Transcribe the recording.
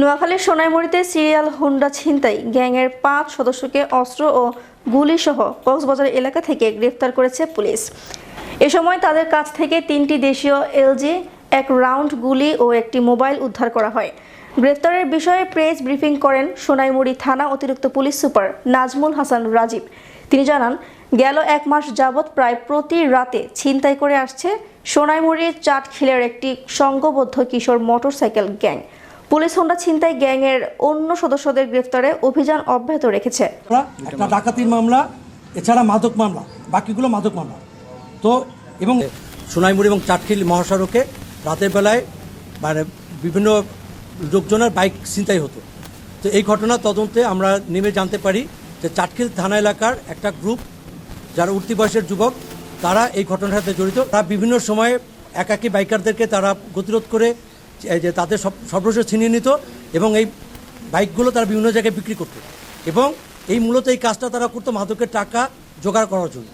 নোয়াখালীর সোনাইমুড়িতে serial Honda ছিনতাই, গ্যাংয়ের পাঁচ সদস্যকে অস্ত্র ও গুলিসহ কক্সবাজার এলাকা থেকে গ্রেফতার করেছে পুলিশ। এ সময় তাদের কাছ থেকে তিনটি দেশীয় এলজি, এক রাউন্ড গুলি ও একটি মোবাইল উদ্ধার করা হয়। গ্রেফতারের বিষয়ে প্রেস ব্রিফিং করেন সোনাইমুড়ি থানা অতিরিক্ত পুলিশ সুপার নাজমুল হাসান রাজীব। তিনি জানান, গেল এক মাস যাবৎ প্রায় প্রতি রাতে ছিনতাই করে আসছে সোনাইমুড়ির চাটখিলের একটি সংঘবদ্ধ কিশোর মোটরসাইকেল গ্যাং। পুলিশ হোন্ডা ছিনতাই গ্যাংয়ের অন্য সদস্যদের গ্রেফতারে অভিযান অব্যাহত রেখেছে। একটা ডাকাতির মামলা, এছাড়া মাদক মামলা, বাকিগুলো মাদক মামলা। তো এবং সোনাইমুড়ি এবং চাটখিল মহাসড়কে রাতের বেলায় মানে বিভিন্ন লোকজনের বাইক ছিনতাই হতো। তো এই ঘটনা তদন্তে আমরা নেমে জানতে পারি যে চাটখিল থানা এলাকার একটা গ্রুপ, যারা উঠতি বয়সের যুবক, তারা এই ঘটনার সাথে জড়িত। তারা বিভিন্ন সময়ে একাকী বাইকারদেরকে তারা গতিরোধ করে যে তাদের সব সর্বস্ব ছিনিয়ে নিত এবং এই বাইকগুলো তারা বিভিন্ন জায়গায় বিক্রি করত। এবং এই মূলত এই কাজটা তারা করতো মাদকের টাকা জোগাড় করার জন্য।